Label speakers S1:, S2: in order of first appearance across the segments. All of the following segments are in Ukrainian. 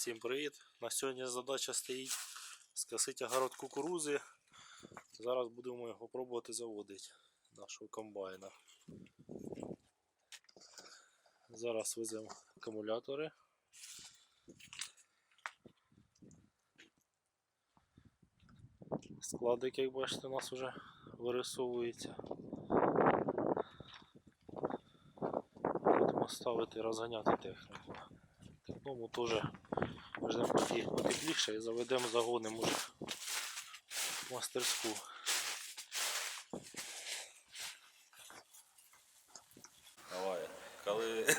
S1: Всім привіт! На сьогодні задача стоїть скосити огород кукурузи. Зараз будемо його пробувати заводити нашого комбайна. Зараз веземо акумулятори. Складик, як бачите, у нас вже вирисовується. Будемо ставити розганяти техніку. Техному теж можна поки потепліше і заведемо загони може в мастерську.
S2: Давай, коли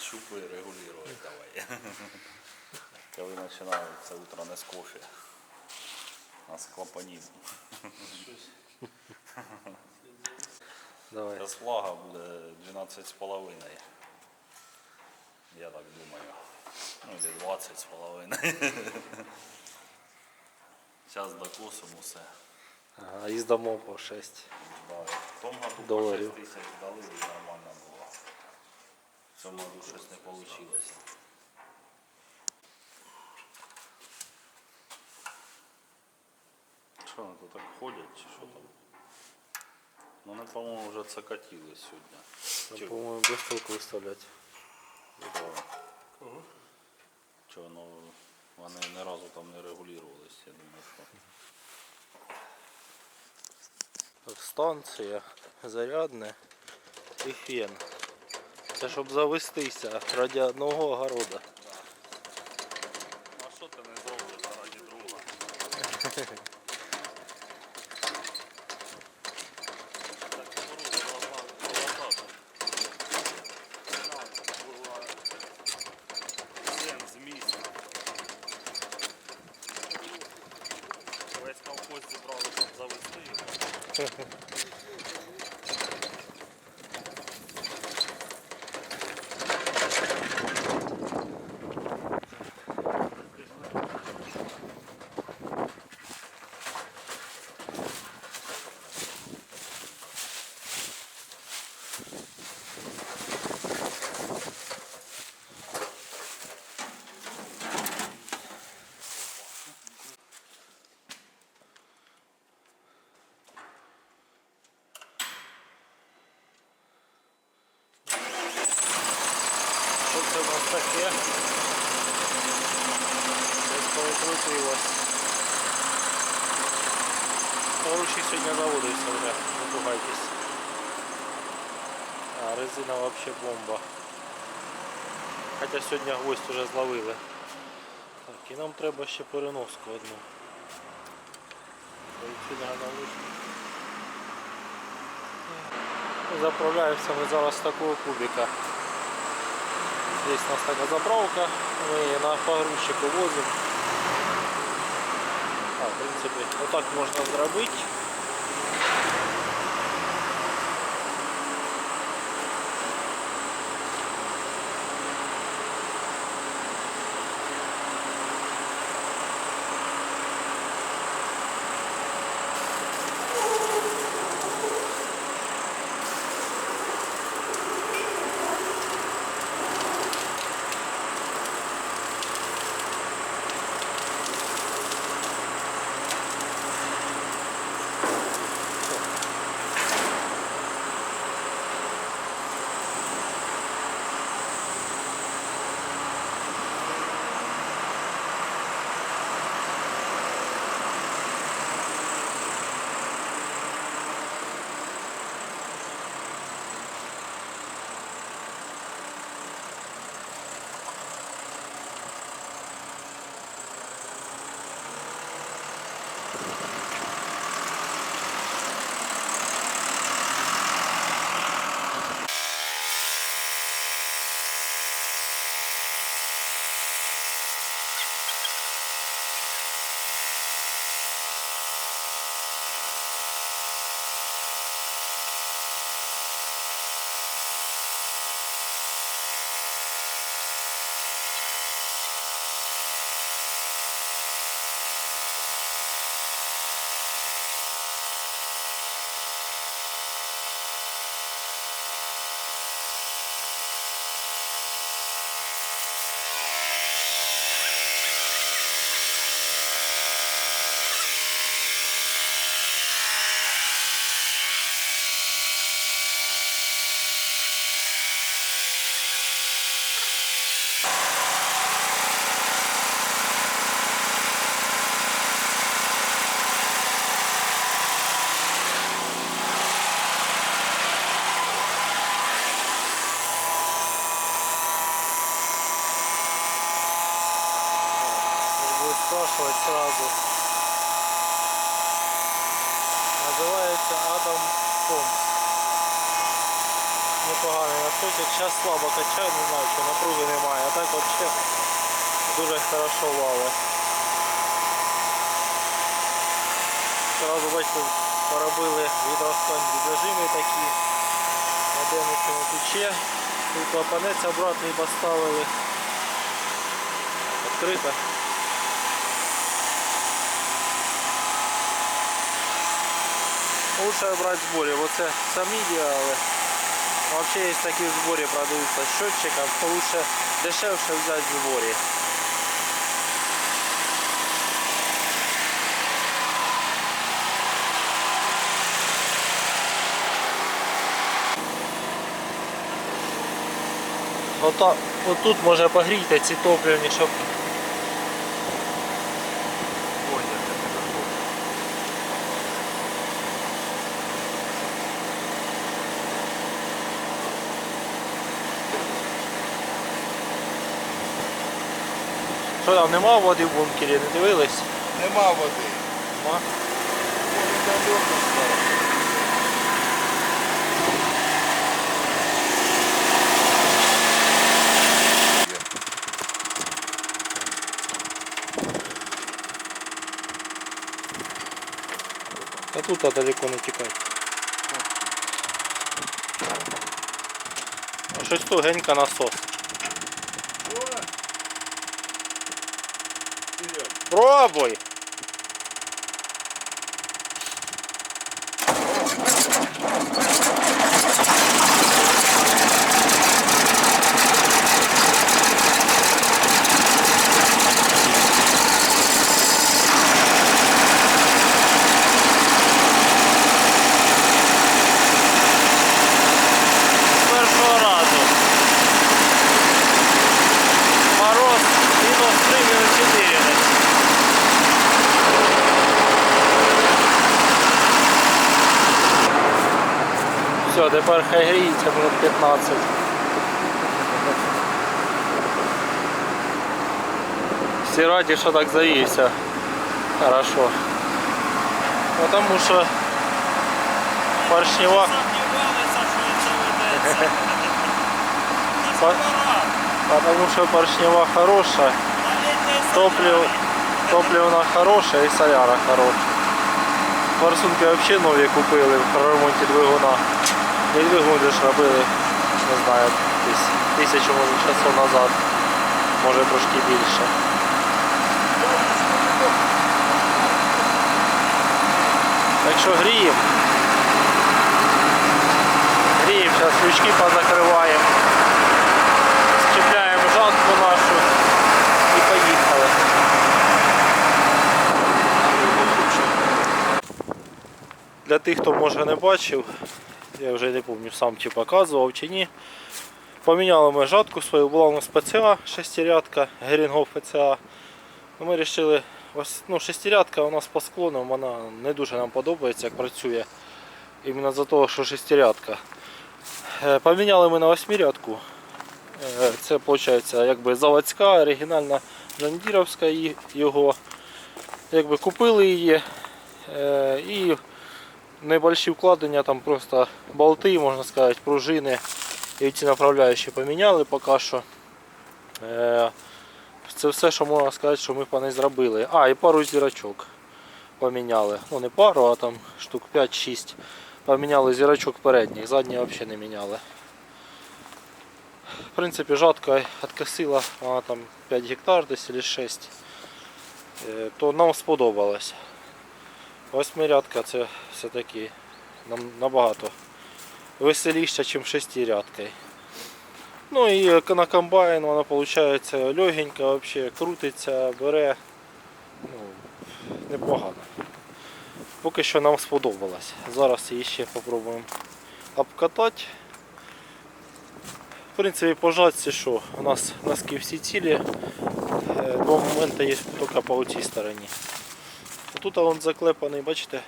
S2: щупи регулювати, давай. Коли починається утро не з кофе, а з клапанів.
S1: Давай.
S2: Зараз влага буде 12,5. Я так думаю. Ну, или 20 з половиною. Зараз докосимо все.
S1: Ага, і здамо по 6.
S2: Да, в тому году по
S1: Доларів.
S2: 6 тисяч дали і нормально було. В цьому году щось не вийшло. Що вони тут так ходять чи що там? Ну, Вони, по-моєму, вже цокотіли сьогодні. Чи-
S1: По-моєму, без толку виставляти.
S2: Да. Чого, ну, вони ні разу там не регулювалися, я думаю, що.
S1: Станція, зарядне і фен. Це щоб завестися раді одного огорода.
S2: Ну, а що ти не зробиш раді друга? Так, кукурудза должна колотати. Фінансово була сен з місця. Весь колхоз зібрали, щоб завести його.
S1: Що це у нас таке? Десь повикрутилось. Поручик сьогодні заводився вже, не пугайтесь. А резина вообще бомба. Хоча сьогодні гвоздь вже зловили. Так, і нам треба ще переноску одну. Заправляємося ми зараз такого кубика. Здесь у нас такая заправка, мы ее на погрузчик увозим. А, в принципе, вот так можно зробити. Спрашивать сразу. Називається Адам Комс. Непоганий носочок. Зараз слабо качаю, не знаю, що напруги немає. А так взагалі дуже хорошо валить. Сразу бачите, поробили відростань зажими такі. На денному тече. Тут клапанець обратний поставили. Відкрито. Лучше брати в зборі, бо це самі діяли. Взагалі є такі в зборі продаються щотчика, то лучше дешевше взяти в зборі. Ота, отут може погріти ці топливні, щоб Що там нема води в бункері, не дивились?
S3: Нема води.
S1: Нема. А тут далеко не тікай. А щось тут генька насос. Пробуй! З першого разу. Мороз мінус 3, мінус 4 десь. Все, тепер хай гріється минут 15. Всі раді, що так завівся. Хорошо. Потому що поршнева. Потому что поршнева хорошая, топливо, топливо хорошее и соляра хорошая. Форсунки вообще нові купили в ремонті двигуна. І двигун же ж робили, не знаю, десь тисячу може часу назад, може трошки більше. Так що гріємо. Гріємо, зараз крючки позакриваємо. Чіпляємо жатку нашу і поїхали. Для тих, хто може не бачив, я вже не пам'ятаю сам чи показував чи ні. Поміняли ми жатку свою, була у нас ПЦА шестирядка, Герінгов ПЦА. Ну, Ми вирішили, ось ну, шестирядка у нас по склонам, вона не дуже нам подобається, як працює. Іменно за того, що шестирядка. Е, Поміняли ми на восьмирядку. Е, Це виходить якби заводська, оригінальна Джандіровська його. Якби купили її е, і небольші вкладення, там просто болти, можна сказати, пружини і ці направляючі поміняли поки що. Е, Це все, що можна сказати, що ми по ній зробили. А, і пару зірочок поміняли. Ну не пару, а там штук 5-6. Поміняли зірочок передніх, задні взагалі не міняли. В принципі, жатка откосила вона там 5 гектар десь или 6. Е, То нам сподобалось. Восьмирядка це все-таки набагато веселіше, ніж шестирядка. Ну і на комбайн вона виходить легенька, вообще крутиться, бере. Ну, непогано. Поки що нам сподобалось. Зараз її ще спробуємо обкатати. В принципі, по що? У нас носки всі цілі. Е, Два моменти є тільки по цій стороні. Тут він заклепаний, бачите,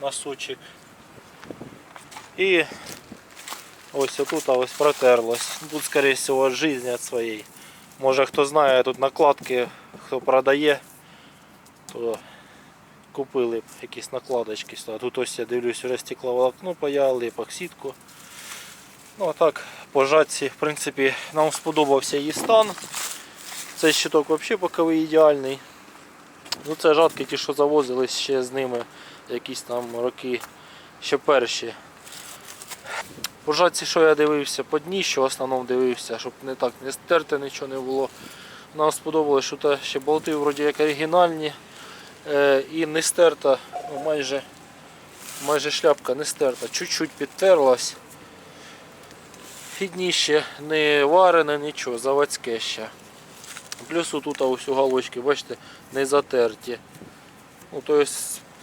S1: носочок. І ось отут ось протерлось. Тут, скоріше всього, життя від своєї. Може хто знає, тут накладки, хто продає, то купили б якісь накладочки. Тут ось я дивлюсь, вже стекловолокно паяли, епоксидку. Ну а так, по жатці, в принципі, нам сподобався її стан. Цей щиток взагалі боковий ідеальний. Ну це жатки ті, що завозились ще з ними якісь там роки ще перші. По жатці, що я дивився, по дні, що в основному дивився, щоб не так не стерти нічого не було. Нам сподобалось, що та ще болти вроді як оригінальні е, і не стерта, ну, майже, майже шляпка не стерта, чуть-чуть підтерлась. І дніще не варене, нічого, заводське ще. Плюс тут ось у галочки, бачите, не затерті. Ну, тобто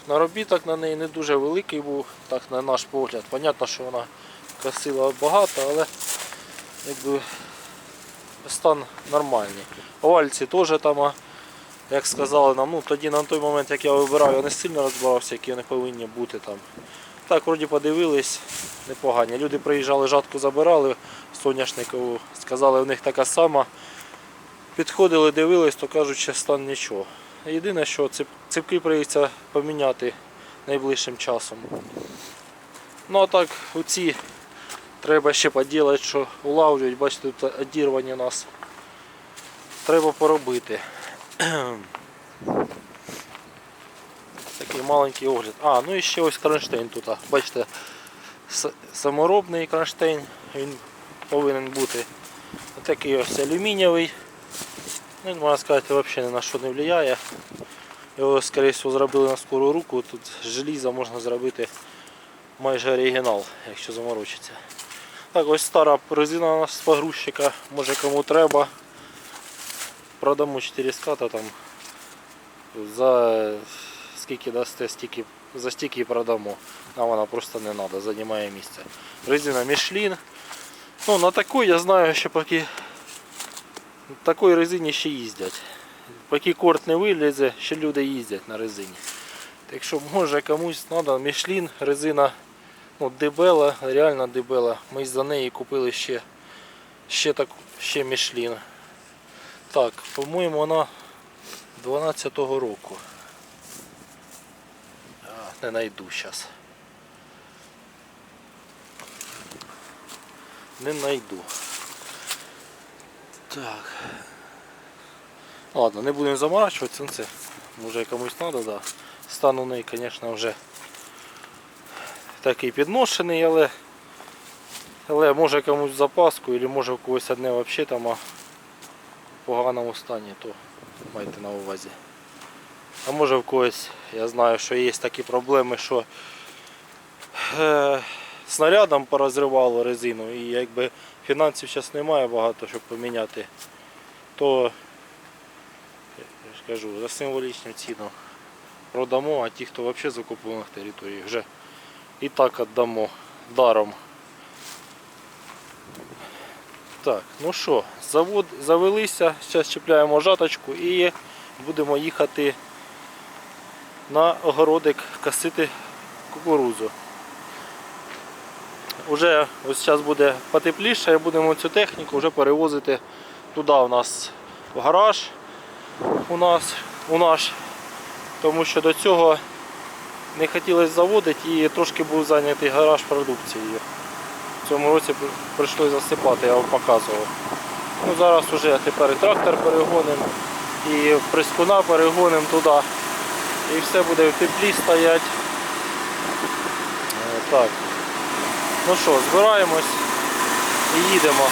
S1: наробіток на неї не дуже великий був, так на наш погляд. Понятно, що вона красива багато, але якби стан нормальний. Вальці теж там, як сказали нам, ну тоді на той момент, як я вибирав, я не сильно розбирався, які вони повинні бути там. Так, вроді подивились, непогані. Люди приїжджали, жатку забирали соняшникову, сказали, в них така сама. Підходили, дивились, то кажуть, що стан нічого. Єдине, що цепки прийдеться поміняти найближчим часом. Ну а так, оці треба ще поділати, що улавлюють, бачите, тут одірвані нас. Треба поробити. Такий маленький огляд. А, ну і ще ось кронштейн тут. Бачите, саморобний кронштейн, він повинен бути. Такий ось алюмінієвий. Ну, можна сказати, взагалі ні на що не впливає. Його, скоріше всього, зробили на скору руку. Тут з желіза можна зробити майже оригінал, якщо заморочиться. Так, ось стара резина у нас з погрузчика, може кому треба. Продамо 4 ската там. За скільки дасте, стільки, за стільки продамо. Нам вона просто не треба, займає місце. Резина Michelin. Ну, на таку я знаю, що поки такій резині ще їздять. Поки корт не вилізе, ще люди їздять на резині. Так що може комусь треба Michelin, резина ну, дебела, реально дебела. Ми за неї купили ще, ще, так, ще Michelin. Так, по-моєму, вона 12-го року. Не знайду зараз. Не знайду. Так. Ладно, не будемо заморачуватися, ну це може комусь треба, да. Стан у неї, звісно, вже такий підношений, але, але може комусь запаску, або може в когось одне взагалі там в поганому стані, то майте на увазі. А може в когось, я знаю, що є такі проблеми, що е, снарядом порозривало резину і якби фінансів зараз немає багато, щоб поміняти, то я ж за символічну ціну продамо, а ті, хто взагалі з окупованих територій, вже і так віддамо даром. Так, ну що, завод завелися, зараз чіпляємо жаточку і будемо їхати на огородик косити кукурузу. Уже ось зараз буде потепліше, і будемо цю техніку вже перевозити туди у нас в гараж у нас у наш, тому що до цього не хотілося заводити і трошки був зайнятий гараж продукцією. В цьому році прийшлося засипати, я вам показував. Ну, зараз вже тепер і трактор перегонимо, і прискуна перегонимо туди. І все буде в теплі стоять. Е, Так. Ну що, збираємось і їдемо.